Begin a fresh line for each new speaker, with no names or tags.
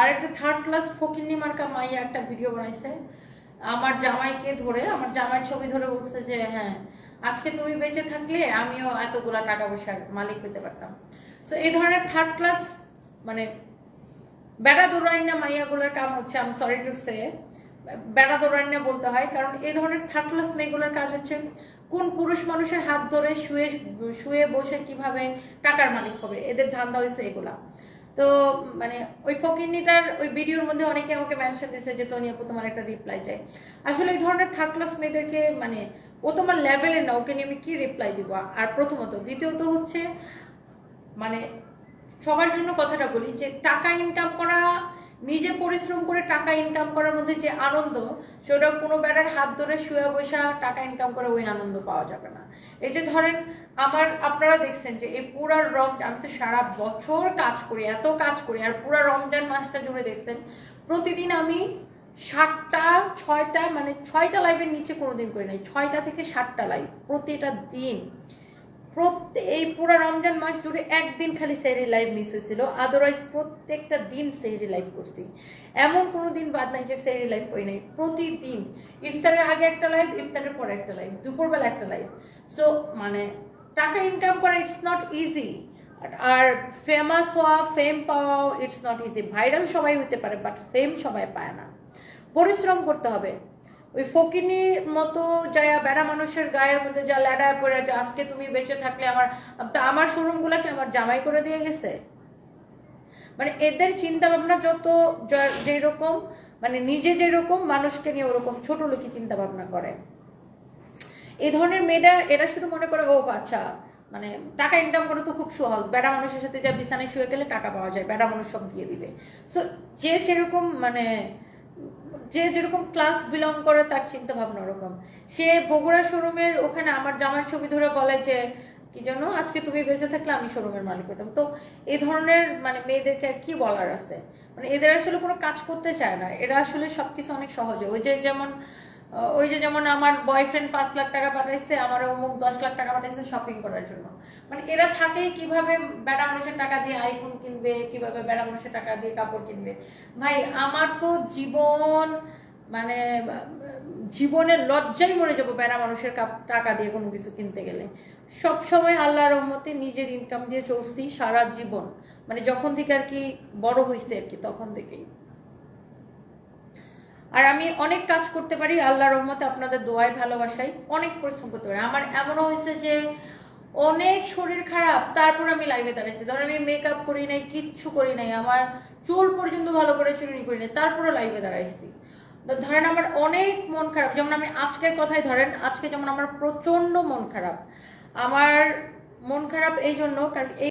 আর একটা third class ফকিন্নি মার্কা মাইয়া একটা ভিডিও বানাইছে। আমার জামাইকে ধরে, আমার জামাইয়ের ছবি ধরে বলছে যে হ্যাঁ আজকে তুমি বেঁচে থাকলে আমিও এতগুলা টাকা পয়সার মালিক হতে পারতাম। সো এই ধরনের থার্ড ক্লাস মানে বেড়া দৌড়াইনা মাইয়াগুলোর কাম হচ্ছে আম সরি টু সে বেড়া দৌড়াইনা বলতে হয়, কারণ এই ধরনের থার্ড ক্লাস মেয়েগুলোর কাজ হচ্ছে, কোন পুরুষ মানুষের হাত ধরে শুয়ে শুয়ে বসে কীভাবে টাকার মালিক হবে, এদের ধান্দা হয়েছে এগুলা। তো মানে ওই ফকিরনিটার ওই ভিডিওর মধ্যে অনেকে আমাকে মেনশন দিছে যে তোনি আপু তোমার একটা রিপ্লাই চাই। আসলে এই ধরনের থার্ড ক্লাস মেয়েদেরকে মানে ও তোমার লেভেলের না, ওকে নিয়ে আমি কী রিপ্লাই দিব? আর প্রথমত, দ্বিতীয়ত হচ্ছে মানে সবার জন্য কথাটা বলি যে, টাকা ইনকাম করা নিজে পরিশ্রম করে টাকা ইনকাম করার মধ্যে যে আনন্দ, সেটা কোনো বেড়ার হাত ধরে শুয়ে বসা টাকা ইনকাম করে ওই আনন্দ পাওয়া যাবে না। এই যে ধরেন, আমার আপনারা দেখছেন যে এই পুরা রম আমি তো সারা বছর কাজ করি, এত কাজ করি, আর পুরা রমজান মাসটা জুড়ে দেখছেন, প্রতিদিন আমি সাতটা, ছয়টা মানে ছয়টা লাইভের নিচে কোনোদিন করি নাই, ছয়টা থেকে সাতটা লাইভ প্রতিটা দিন। এই পুরো রমজান মাস জুড়ে একদিন খালি সেহরি লাইভ মিস হয়েছিল। আদারওয়াইজ প্রত্যেকটা দিন সেহরি লাইভ করছি। এমন কোনো দিন বাদ নাই যে সেহরি লাইভ করি নাই। প্রতিদিন। ইফতারের আগে একটা লাইভ ইফতারের পরে একটা লাইভ দুপুরবেলা একটা লাইভ সো মানে টাকা ইনকাম করা ইটস নট ইজি আর ফেমাস হওয়া ফেম পাওয়াও ইটস নট ইজি ভাইরাল সবাই হতে পারে বাট ফেম সবাই পায় না। পরিশ্রম করতে হবে। ওই ফকিনির মতো যায় বেড়া মানুষের গায়ের মধ্যে যা ল্যাডায় পড়ে যে আজকে তুমি বেঁচে থাকলে আমার আমার শোরুম গুলাকে আমার জামাই করে দিয়ে গেছে? মানে এদের চিন্তা ভাবনা যত যা- যেরকম মানে নিজে যেরকম, মানুষকে নিয়ে ওরকম ছোট লোকই চিন্তা ভাবনা করে। এই ধরনের মেয়েরা, এরা শুধু মনে করে ও আচ্ছা মানে টাকা ইনকাম করা তো খুব সহজ। বেড়া মানুষের সাথে যা বিছানায় শুয়ে গেলে টাকা পাওয়া যায়, বেড়া মানুষ সব দিয়ে দিবে। সো যে যেরকম মানে যে যেরকম ক্লাস বিলং করে, তার চিন্তা ভাবনা ওরকম। সে বগুড়া শোরুমের ওখানে আমার জামার ছবি ধরে বলে যে, কি যেন? আজকে তুমি বেঁচে থাকলে আমি শোরুমের মালিক হতাম। তো এই ধরনের মানে মেয়েদেরকে কি বলার আছে? মানে এদের আসলে কোনো কাজ করতে চায় না। এরা আসলে সবকিছু অনেক সহজে। ওই যে যেমন ওই যে যেমন আমার বয়ফ্রেন্ড পাঁচ লাখ টাকা পাঠাইছে আমার অমুক দশ লাখ টাকা পাঠাইছে শপিং করার জন্য। মানে এরা থাকে কীভাবে বেড়া মানুষের টাকা দিয়ে আইফোন কিনবে, কীভাবে বেড়া মানুষের টাকা দিয়ে কাপড় কিনবে। ভাই, আমার তো জীবন মানে জীবনের লজ্জাই মরে যাব বেড়া মানুষের টাকা দিয়ে কোনো কিছু কিনতে গেলে। সব সময় আল্লাহর রহমতে নিজের ইনকাম দিয়ে চলছি সারা জীবন। মানে যখন থেকে আর কি বড় হয়েছে আর কি, তখন থেকেই। আর আমি অনেক কাজ করতে পারি আল্লাহ রহমতে আপনাদের দোয়ায় ভালোবাসাই অনেক পরিশ্রম করতে পারি। আমার এমনও হয়েছে যে অনেক শরীর খারাপ, তারপর আমি লাইভে দাঁড়াইছি। ধরেন আমি মেকআপ করি নাই, কিচ্ছু করি নাই, আমার চুল পর্যন্ত ভালো করে চুরি করি নাই তারপরে লাইভে দাঁড়াইছি। ধরেন আমার অনেক মন খারাপ, যেমন আমি আজকের কথাই ধরেন, আজকে যেমন আমার প্রচণ্ড মন খারাপ। আমার মন খারাপ এই জন্য, কারণ এই